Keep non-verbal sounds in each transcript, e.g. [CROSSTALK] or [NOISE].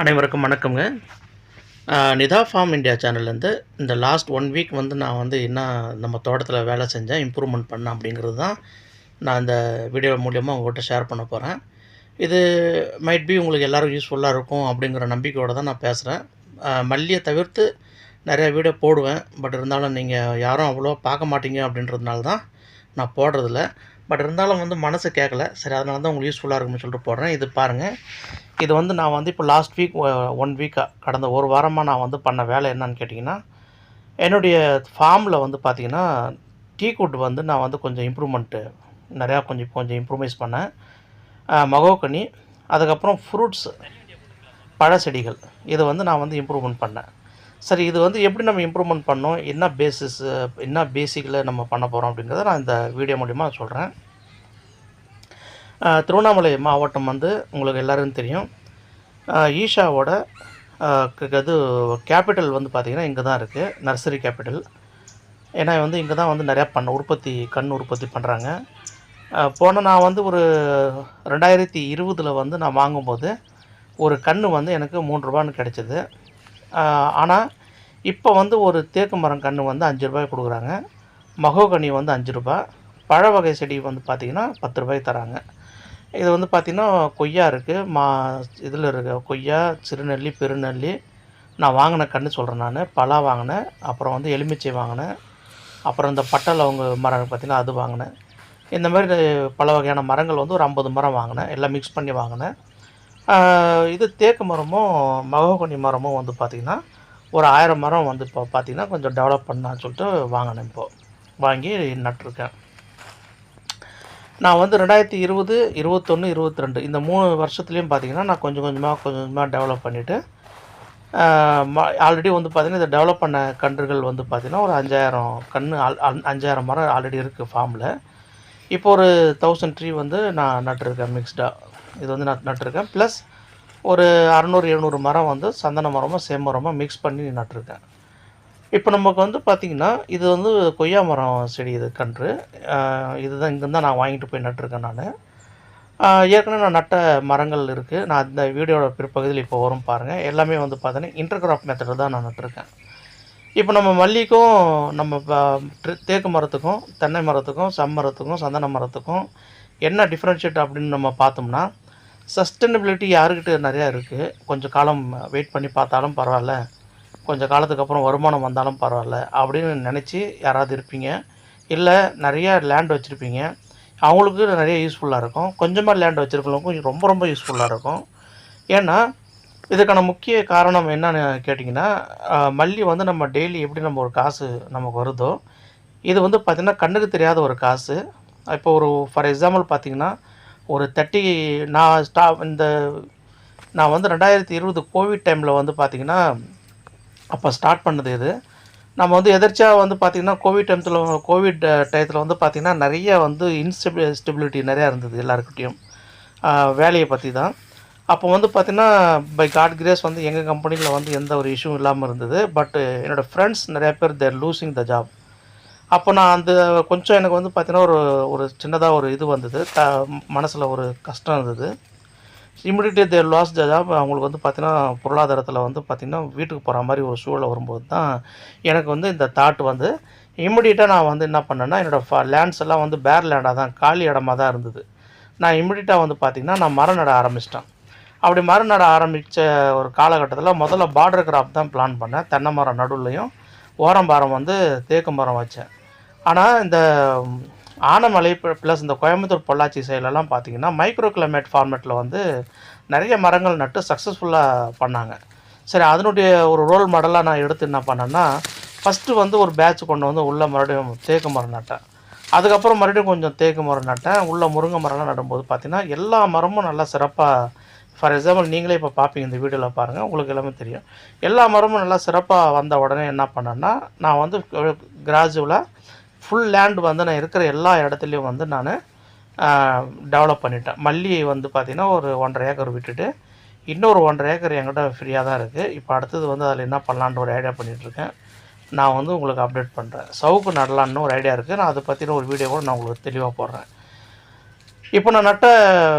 அனைவருக்கும் வணக்கங்க Nita form India சேனல்லேருந்து இந்த லாஸ்ட் ஒன் வீக் வந்து நான் வந்து என்ன நம்ம தோட்டத்தில் வேலை செஞ்சேன் இம்ப்ரூவ்மெண்ட் பண்ணேன் அப்படிங்கிறது தான் நான் இந்த வீடியோ மூலியமாக உங்கள்கிட்ட ஷேர் பண்ண போகிறேன் இது மைட் பி உங்களுக்கு எல்லோரும் யூஸ்ஃபுல்லாக இருக்கும் அப்படிங்கிற நம்பிக்கையோடு தான் நான் பேசுகிறேன் மல்லியை தவிர்த்து நிறைய வீடியோ போடுவேன். பட் இருந்தாலும் நீங்கள் யாரும் அவ்வளோ பார்க்க மாட்டீங்க அப்படின்றதுனால தான் நான் போடுறதில்ல. பட் இருந்தாலும் வந்து மனசு கேட்கல. சரி அதனால தான் உங்களுக்கு யூஸ்ஃபுல்லாக இருக்கும்னு சொல்லிட்டு போடுறேன். இது பாருங்கள் இது வந்து நான் வந்து இப்போ லாஸ்ட் வீக் ஒன் வீக்காக கடந்த ஒரு வாரமாக நான் வந்து பண்ண வேலை என்னன்னு கேட்டிங்கன்னா என்னுடைய ஃபார்மில் வந்து பார்த்திங்கன்னா டீ குட் வந்து நான் வந்து கொஞ்சம் இம்ப்ரூவ்மெண்ட்டு நிறையா கொஞ்சம் கொஞ்சம் இம்ப்ரூவைஸ் பண்ணேன். மகோக்கனி அதுக்கப்புறம் ஃப்ரூட்ஸ் பழ செடிகள் இது வந்து நான் வந்து இம்ப்ரூவ்மெண்ட் பண்ணேன். சரி இது வந்து எப்படி நம்ம இம்ப்ரூவ்மெண்ட் பண்ணோம்? என்ன பேசிஸ் என்ன பேசிக்கில் நம்ம பண்ண போகிறோம் அப்படிங்கிறத நான் இந்த வீடியோ மூலிமா சொல்கிறேன் திருவண்ணாமலை மாவட்டம் வந்து உங்களுக்கு எல்லாருக்கும் தெரியும். ஈஷாவோட க- இது கேபிட்டல் வந்து பார்த்திங்கன்னா இங்கே தான் இருக்குது நர்சரி கேபிட்டல் ஏன்னா வந்து இங்கே தான் வந்து நிறையா பண்ண உற்பத்தி கண் உற்பத்தி பண்ணுறாங்க போன நான் வந்து ஒரு ரெண்டாயிரத்தி இருபதில் வந்து நான் வாங்கும்போது ஒரு கன்று வந்து எனக்கு மூணு ரூபான்னு கிடச்சிது. ஆனால் இப்போ வந்து ஒரு தேக்கு மரம் கன்று வந்து அஞ்சு ரூபாய் கொடுக்குறாங்க. மகோகனி வந்து அஞ்சு ரூபாய். பழ வகை செடி வந்து பார்த்திங்கன்னா பத்து ரூபாய் தராங்க. இது வந்து பார்த்திங்கன்னா கொய்யா இருக்குது மா இதில் இருக்க கொய்யா சிறுநெல்லி பெருநெல்லி. நான் வாங்கின கன்று சொல்கிறேன் நான். பலா வாங்கினேன். அப்புறம் வந்து எலுமிச்சை வாங்கினேன். அப்புறம் இந்த பட்டை லவங்க மரம் பார்த்திங்கன்னா அது வாங்கினேன். இந்த மாதிரி பல வகையான மரங்கள் வந்து ஒரு ஐம்பது மரம் வாங்கினேன். எல்லாம் மிக்ஸ் பண்ணி வாங்கினேன். இது தேக்கு மரமும் மகோகனி மரமும் வந்து பார்த்திங்கன்னா ஒரு ஆயிரம் மரம் வந்து இப்போ பார்த்திங்கன்னா கொஞ்சம் டெவலப் பண்ணான்னு சொல்லிட்டு வாங்கினேன் இப்போது வாங்கி நட்டிருக்கேன். நான் வந்து ரெண்டாயிரத்தி இருபது இருபத்தொன்று இருபத்தி ரெண்டு இந்த மூணு வருஷத்துலேயும் பார்த்தீங்கன்னா நான் கொஞ்சம் கொஞ்சமாக கொஞ்சம் கொஞ்சமாக டெவலப் பண்ணிவிட்டு ஆல்ரெடி வந்து பார்த்திங்கன்னா இதை டெவலப் பண்ண கன்றுகள் வந்து பார்த்திங்கன்னா ஒரு அஞ்சாயிரம் கன்று அஞ்சாயிரம் மரம் ஆல்ரெடி இருக்குது ஃபார்மில் இப்போ ஒரு தௌசண்ட் ட்ரீ வந்து நான் நட்டிருக்கேன் மிக்ஸ்டாக இது வந்து நான் நட்டிருக்கேன். ப்ளஸ் ஒரு அறநூறு எழுநூறு மரம் வந்து சந்தன மரமும் செம்மரமும் மிக்ஸ் பண்ணி நட்டிருக்கேன். இப்போ நமக்கு வந்து பார்த்திங்கன்னா இது வந்து கொய்யா மரம் செடி இது கன்று. இதுதான் இங்கேருந்து நான் வாங்கிட்டு போய் நட்டிருக்கேன் நான். ஏற்கனவே நான் நட்ட மரங்கள் இருக்குது நான் இந்த வீடியோட பிற்பகுதியில் இப்போ வரும் பாருங்கள் எல்லாமே வந்து பார்த்தீங்கன்னா இன்டர்கிராப் மெத்தடில் தான் நான் நட்டுருக்கேன். இப்போ நம்ம மல்லிக்கும் நம்ம ட்ரி- தேக்கு மரத்துக்கும் தென்னை மரத்துக்கும் செம்மரத்துக்கும் சந்தன மரத்துக்கும் என்ன டிஃப்ரென்ஷியேட் அப்படின்னு நம்ம பார்த்தோம்னா சஸ்டைனபிலிட்டி யாருக்கிட்ட நிறையா இருக்குது கொஞ்சம் காலம் வெயிட் பண்ணி பார்த்தாலும் பரவாயில்ல. கொஞ்சம் காலத்துக்கு அப்புறம் வருமானம் வந்தாலும் பரவாயில்ல அப்படின்னு நினச்சி யாராவது இருப்பீங்க. இல்லை நிறைய லேண்ட் வச்சுருப்பீங்க. அவங்களுக்கு நிறைய யூஸ்ஃபுல்லாக இருக்கும். கொஞ்சமாக லேண்ட் வச்சுருக்கவங்களுக்கும் ரொம்ப ரொம்ப யூஸ்ஃபுல்லாக இருக்கும். ஏன்னா இதுக்கான முக்கிய காரணம் என்னன்னு கேட்டிங்கன்னா மல்லி வந்து நம்ம டெய்லி எப்படி நம்ம ஒரு காசு நமக்கு வருதோ இது வந்து பார்த்திங்கன்னா கண்ணுக்கு தெரியாத ஒரு காசு. இப்போ ஒரு ஃபார் எக்ஸாம்பிள் பார்த்திங்கன்னா ஒரு தேர்ட்டி நான் ஸ்டா இந்த நான் வந்து ரெண்டாயிரத்தி இருபது கோவிட் டைமில் வந்து பார்த்திங்கன்னா அப்போ ஸ்டார்ட் பண்ணது இது. நம்ம வந்து எதர்ச்சியாக வந்து பார்த்திங்கன்னா கோவிட் டைமத்தில் கோவிட் டயத்தில் வந்து பார்த்திங்கன்னா நிறைய வந்து இன்ஸ்டெபி ஸ்டெபிலிட்டி நிறையா இருந்தது எல்லாருக்கிட்டேயும் வேலையை பற்றி தான் அப்போ வந்து பார்த்திங்கன்னா பை காட் கிரேஸ் வந்து எங்கள் கம்பெனியில் வந்து எந்த ஒரு இஷ்யூ இல்லாமல் இருந்தது. பட் என்னோடய ஃப்ரெண்ட்ஸ் நிறையா பேர் தேர் லூசிங் த ஜாப் அப்போ நான் அந்த கொஞ்சம் எனக்கு வந்து பார்த்திங்கன்னா ஒரு ஒரு சின்னதாக ஒரு இது வந்தது. த மனசில் ஒரு கஷ்டம் இருந்தது. இமிடியேட்லி தேர் லாஸ் ஜாப் அவங்களுக்கு வந்து பார்த்தீங்கன்னா பொருளாதாரத்தில் வந்து பார்த்திங்கன்னா வீட்டுக்கு போகிற மாதிரி ஒரு சூழல் வரும்போது தான் எனக்கு வந்து இந்த தாட் வந்து இமிடியேட்டாக நான் வந்து என்ன பண்ணேன்னா என்னோடய லேண்ட்ஸ் எல்லாம் வந்து பேர் லேண்டாக தான் காலி இடமா தான் இருந்தது. நான் இமிடியேட்டாக வந்து பார்த்திங்கன்னா நான் மரம் நட ஆரம்பிச்சிட்டேன். அப்படி மரம் நட ஆரம்பித்த ஒரு காலகட்டத்தில் முதல்ல பார்டர் கிராப் தான் பிளான் பண்ணேன். தென்னை மரம் நடுவுலையும் ஓரம்பாரம் வந்து தேக்கு மரம் வச்சேன். ஆனால் இந்த ஆனமலை ப்ளஸ் இந்த கோயம்புத்தூர் பொள்ளாச்சி சைட்லலாம் பார்த்தீங்கன்னா மைக்ரோ கிளைமேட் ஃபார்மேட்டில் வந்து நிறைய மரங்கள் நட்டு சக்ஸஸ்ஃபுல்லாக பண்ணாங்க. சரி அதனுடைய ஒரு ரோல் மாடலாக நான் எடுத்து என்ன பண்ணேன்னா ஃபஸ்ட்டு வந்து ஒரு பேட்ச் கொண்டு வந்து உள்ளே மறுபடியும் தேக்கு மரம் நட்டேன். அதுக்கப்புறம் மறுபடியும் கொஞ்சம் தேக்கு மரம் நட்டேன். உள்ளே முருங்கை மரம்லாம் நடும்போது பார்த்தீங்கன்னா எல்லா மரமும் நல்லா சிறப்பாக ஃபார் எக்ஸாம்பிள் நீங்களே இப்போ பார்ப்பீங்க இந்த வீடியோவில் பாருங்கள் உங்களுக்கு எல்லாமே தெரியும். எல்லா மரமும் நல்லா சிறப்பாக வந்த உடனே என்ன பண்ணேன்னா நான் வந்து கிராஜுவலாக ஃபுல் லேண்ட் வந்து நான் இருக்கிற எல்லா இடத்துலையும் வந்து நான் டெவலப் பண்ணிட்டேன். மல்லி வந்து பார்த்திங்கன்னா ஒரு ஒன்றரை ஏக்கர் விட்டுட்டு இன்னொரு ஒன்றரை ஏக்கர் என்கிட்ட ஃப்ரீயாக தான் இருக்குது இப்போ அடுத்தது வந்து அதில் என்ன பண்ணலான்னு ஒரு ஐடியா பண்ணிகிட்ருக்கேன் நான் வந்து உங்களுக்கு அப்டேட் பண்ணுறேன் சவுக்கு நடலான்னு ஒரு ஐடியா இருக்குது நான் அதை பற்றின ஒரு வீடியோ கூட நான் உங்களுக்கு தெளிவாக போடுறேன். இப்போ நான் நட்ட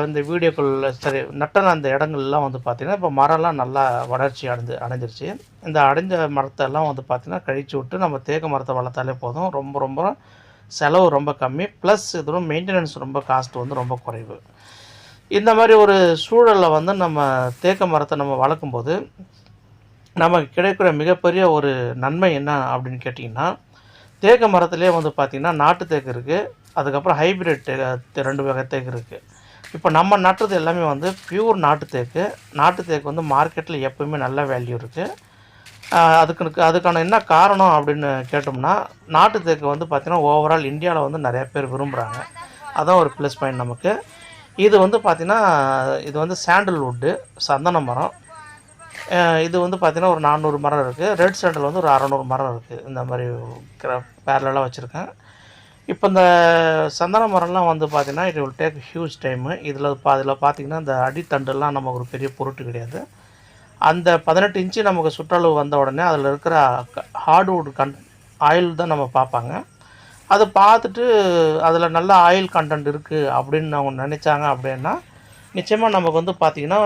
இந்த வீடியோக்கள் சரி நட்ட அந்த இடங்கள்லாம் வந்து பார்த்திங்கன்னா இப்போ மரம்லாம் நல்லா வளர்ச்சி அடைஞ்சு அடைஞ்சிருச்சு. இந்த அடைஞ்ச மரத்தெல்லாம் வந்து பார்த்திங்கன்னா கழிச்சு விட்டு நம்ம தேக்க மரத்தை வளர்த்தாலே போதும். ரொம்ப ரொம்ப செலவு ரொம்ப கம்மி. ப்ளஸ் இதோட மெயின்டெனன்ஸ் ரொம்ப காஸ்ட் வந்து ரொம்ப குறைவு. இந்த மாதிரி ஒரு சூழலில் வந்து நம்ம தேக்க மரத்தை நம்ம வளர்க்கும்போது நமக்கு கிடைக்கிற மிகப்பெரிய ஒரு நன்மை என்ன அப்படின்னு கேட்டிங்கன்னா தேக்கு மரத்துலேயே வந்து பார்த்திங்கன்னா நாட்டு தேக்கு இருக்குது அதுக்கப்புறம் ஹைப்ரிட் தே ரெண்டு வகை தேக்கு இருக்குது இப்போ நம்ம நட்டுறது எல்லாமே வந்து பியூர் நாட்டு தேக்கு. நாட்டு தேக்கு வந்து மார்க்கெட்டில் எப்போவுமே நல்ல வேல்யூ இருக்குது அதுக்கு அதுக்கான என்ன காரணம் அப்படின்னு கேட்டோம்னா நாட்டு தேக்கு வந்து பார்த்திங்கன்னா ஓவரால் இந்தியாவில் வந்து நிறையா பேர் விரும்புகிறாங்க அதான் ஒரு ப்ளஸ் பாயிண்ட் நமக்கு. இது வந்து பார்த்திங்கன்னா இது வந்து சாண்டல்வுட்டு சந்தன மரம். இது வந்து பார்த்திங்கன்னா ஒரு நானூறு மரம் இருக்குது ரெட் சாண்டல் வந்து ஒரு அறநூறு மரம் இருக்குது இந்த மாதிரி பேரலாக வச்சுருக்கேன். இப்போ இந்த சந்தன மரம்லாம் வந்து பார்த்திங்கன்னா it will take huge time இதில் அதில் பார்த்திங்கன்னா இந்த அடித்தண்டுலாம் நமக்கு ஒரு பெரிய பொருட்டு கிடையாது. அந்த பதினெட்டு இன்ச்சு நமக்கு சுற்றளவு வந்த உடனே அதில் இருக்கிற ஹார்ட்வுட் கன் ஆயில் தான் நம்ம பார்ப்பாங்க. அதை பார்த்துட்டு அதில் நல்ல ஆயில் கண்டென்ட் இருக்குது அப்படின்னு அவங்க நினச்சாங்க அப்படின்னா நிச்சயமாக நமக்கு வந்து பார்த்திங்கன்னா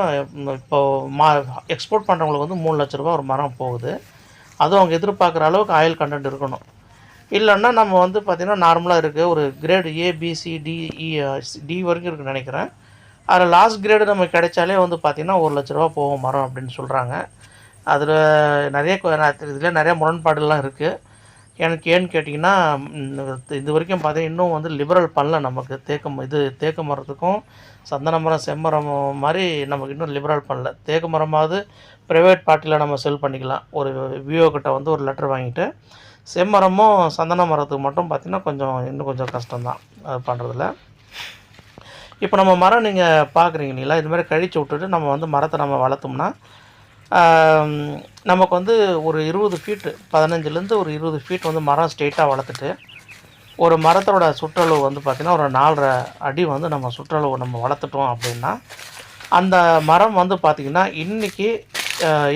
இப்போ மா எக்ஸ்போர்ட் பண்ணுறவங்களுக்கு வந்து மூணு லட்ச ரூபா ஒரு மரம் போகுது. அதுவும் அவங்க எதிர்பார்க்குற அளவுக்கு ஆயில் கண்டென்ட் இருக்கணும். இல்லைன்னா நம்ம வந்து பார்த்திங்கன்னா நார்மலாக இருக்குது ஒரு கிரேடு ஏபிசிடிஇ டி வரைக்கும் இருக்குன்னு நினைக்கிறேன். அதில் லாஸ்ட் கிரேடு நம்ம கிடைச்சாலே வந்து பார்த்திங்கன்னா ஒரு லட்ச ரூபா போகும் மரம் அப்படின்னு சொல்கிறாங்க அதில் நிறைய இதில் நிறைய முரண்பாடுலாம் இருக்குது எனக்கு ஏன்னு கேட்டிங்கன்னா இது வரைக்கும் பார்த்தீங்கன்னா இன்னும் வந்து லிபரல் பண்ணல நமக்கு. தேக்கு இது தேக்கு மரத்துக்கும் சந்தன மரம் செம்மரம் மாதிரி நமக்கு இன்னும் லிபரல் பண்ணல. தேக்கு மரமாவது ப்ரைவேட் பார்ட்டியில் நம்ம செல் பண்ணிக்கலாம். ஒரு விவோ கிட்ட வந்து ஒரு லெட்டர் வாங்கிட்டு செம்மரமும் சந்தன மரத்துக்கு மட்டும் பார்த்திங்கன்னா கொஞ்சம் இன்னும் கொஞ்சம் கஷ்டம்தான். அது பண்ணுறதுல இப்போ நம்ம மரம் நீங்கள் பார்க்குறீங்க இல்லைங்களா? இது மாதிரி விட்டுட்டு நம்ம வந்து மரத்தை நம்ம வளர்த்தோம்னா நமக்கு வந்து ஒரு இருபது ஃபீட்டு பதினஞ்சுலேருந்து ஒரு இருபது ஃபீட் வந்து மரம் ஸ்ட்ரெயிட்டாக வளர்த்துட்டு ஒரு மரத்தோட சுற்றளவு வந்து பார்த்திங்கன்னா ஒரு நாலரை அடி வந்து நம்ம சுற்றளவு நம்ம வளர்த்துட்டோம் அப்படின்னா அந்த மரம் வந்து பார்த்திங்கன்னா இன்றைக்கி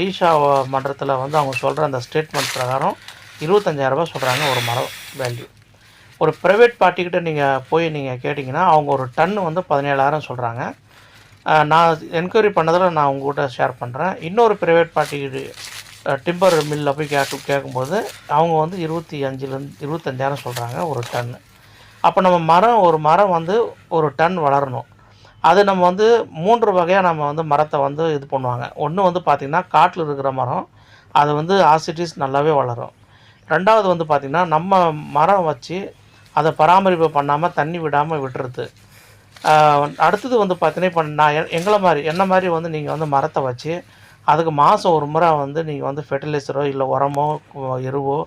ஈஷா மன்றத்தில் வந்து அவங்க சொல்கிற அந்த ஸ்டேட்மெண்ட் பிரகாரம் இருபத்தஞ்சாயிரரூபா சொல்கிறாங்க ஒரு மரம் வேல்யூ ஒரு ப்ரைவேட் பார்ட்டிக்கிட்ட நீங்கள் போய் நீங்கள் கேட்டிங்கன்னா அவங்க ஒரு டன் வந்து பதினேழாயிரம் சொல்கிறாங்க நான் என்கொயரி பண்ணதில் நான் உங்ககிட்ட ஷேர் பண்ணுறேன் இன்னொரு ப்ரைவேட் பார்ட்டி டிம்பர் மில்லில் போய் கேட்க கேட்கும்போது அவங்க வந்து இருபத்தி அஞ்சுலேருந்து இருபத்தஞ்சாயிரம் சொல்கிறாங்க ஒரு டன். அப்போ நம்ம மரம் ஒரு மரம் வந்து ஒரு டன் வளரணும். அது நம்ம வந்து மூன்று வகையாக நம்ம வந்து மரத்தை வந்து இது பண்ணுவாங்க. ஒன்று வந்து பார்த்திங்கன்னா காட்டில் இருக்கிற மரம் அது வந்து ஆசிட்டிஸ் நல்லாவே வளரும். ரெண்டாவது வந்து பார்த்திங்கன்னா நம்ம மரம் வச்சு அதை பராமரிப்பு பண்ணாமல் தண்ணி விடாமல் விட்டுறது. அடுத்தது வந்து பார்த்தீங்கன்னா இப்போ நான் எங்களை மாதிரி என்ன மாதிரி வந்து நீங்கள் வந்து மரத்தை வச்சு அதுக்கு மாதம் ஒரு முறை வந்து நீங்கள் வந்து ஃபெர்டிலைசரோ இல்லை உரமோ எருவோ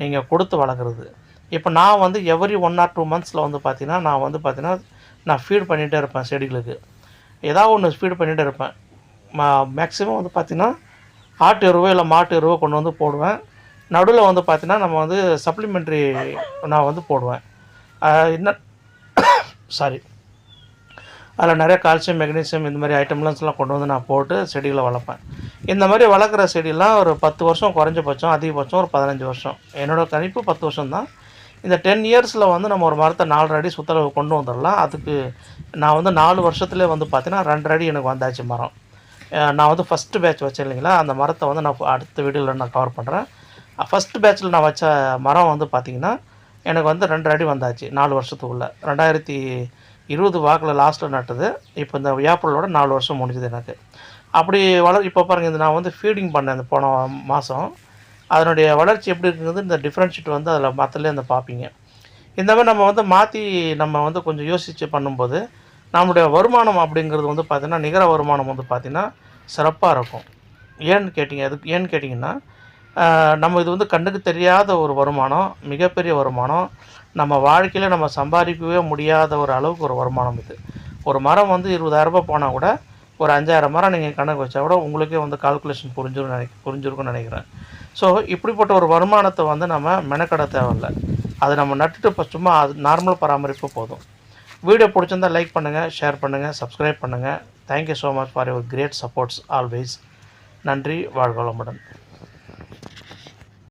நீங்கள் கொடுத்து வளர்க்குறது. இப்போ நான் வந்து எவ்ரி ஒன் ஆர் டூ மந்த்ஸில் வந்து பார்த்திங்கன்னா நான் வந்து பார்த்திங்கன்னா நான் ஃபீட் பண்ணிகிட்டே இருப்பேன் செடிகளுக்கு. ஏதாவது ஒன்று ஃபீட் பண்ணிகிட்டே இருப்பேன். மேக்ஸிமம் வந்து பார்த்திங்கன்னா ஆட்டு எருவோ இல்லை மாட்டு எருவோ கொண்டு வந்து போடுவேன். நடுவில் வந்து பார்த்திங்கன்னா நம்ம வந்து சப்ளிமெண்ட்ரி நான் வந்து போடுவேன். என்ன சாரி [COUGHS] அதில் நிறைய கால்சியம் மெக்னீசியம் இந்த மாதிரி ஐட்டம்லாம் கொண்டு வந்து நான் போட்டு செடிகளை வளர்ப்பேன். இந்த மாதிரி வளர்க்குற செடியெலாம் ஒரு பத்து வருஷம் குறைஞ்சபட்சம் அதிகபட்சம் ஒரு பதினஞ்சு வருஷம். என்னோடய கணிப்பு பத்து வருஷம் தான் இந்த டென் இயர்ஸில் வந்து நம்ம ஒரு மரத்தை நாலரை அடி சுத்தளவு கொண்டு வந்துடலாம். அதுக்கு நான் வந்து நாலு வருஷத்துலேயே வந்து பார்த்தீங்கன்னா ரெண்டரை அடி எனக்கு வந்தாச்சு மரம். நான் வந்து ஃபஸ்ட்டு பேட்ச் வச்சேன் இல்லைங்களா? அந்த மரத்தை வந்து நான் அடுத்த வீடியோவில் நான் கவர் பண்ணுறேன் ஃபஸ்ட்டு பேட்ச்சில் நான் வச்ச மரம் வந்து பார்த்திங்கன்னா எனக்கு வந்து ரெண்டரை அடி வந்தாச்சு நாலு வருஷத்துக்குள்ளே. ரெண்டாயிரத்தி இருபது வாக்கில் லாஸ்ட்டில் நட்டது. இப்போ இந்த ஏப்ரலோட நாலு வருஷம் முடிஞ்சுது எனக்கு. அப்படி வளர் இப்போ பாருங்கள் இந்த நான் வந்து ஃபீடிங் பண்ணேன் இந்த போன மாதம் அதனுடைய வளர்ச்சி எப்படி இருக்குது இந்த டிஃப்ரென்ஷிட் வந்து அதில் மற்றலே அந்த பார்ப்பீங்க இந்த மாதிரி நம்ம வந்து மாற்றி நம்ம வந்து கொஞ்சம் யோசித்து பண்ணும்போது நம்முடைய வருமானம் அப்படிங்கிறது வந்து பார்த்திங்கன்னா நிகர வருமானம் வந்து பார்த்திங்கன்னா சிறப்பாக இருக்கும். ஏன்னு கேட்டிங்க அதுக்கு ஏன்னு கேட்டிங்கன்னா நம்ம இது வந்து கண்ணுக்கு தெரியாத ஒரு வருமானம் மிகப்பெரிய வருமானம். நம்ம வாழ்க்கையில் நம்ம சம்பாதிக்கவே முடியாத ஒரு அளவுக்கு ஒரு வருமானம் இது. ஒரு மரம் வந்து இருபதாயிரரூபா போனால் கூட ஒரு அஞ்சாயிரம் மரம் நீங்கள் கணக்கு வச்சா கூட உங்களுக்கே வந்து கால்குலேஷன் புரிஞ்சிரும் நினை புரிஞ்சிருக்கும்னு நினைக்கிறேன். ஸோ இப்படிப்பட்ட ஒரு வருமானத்தை வந்து நம்ம மெனக்கட தேவையில்ல. அது நம்ம நட்டுட்டு இப்போ சும்மா அது நார்மல் பராமரிப்பு போதும். வீடியோ பிடிச்சிருந்தா லைக் பண்ணுங்கள் ஷேர் பண்ணுங்கள் சப்ஸ்கிரைப் பண்ணுங்கள் thank you so much for your great supports always நன்றி வாழ்க வளமுடன்.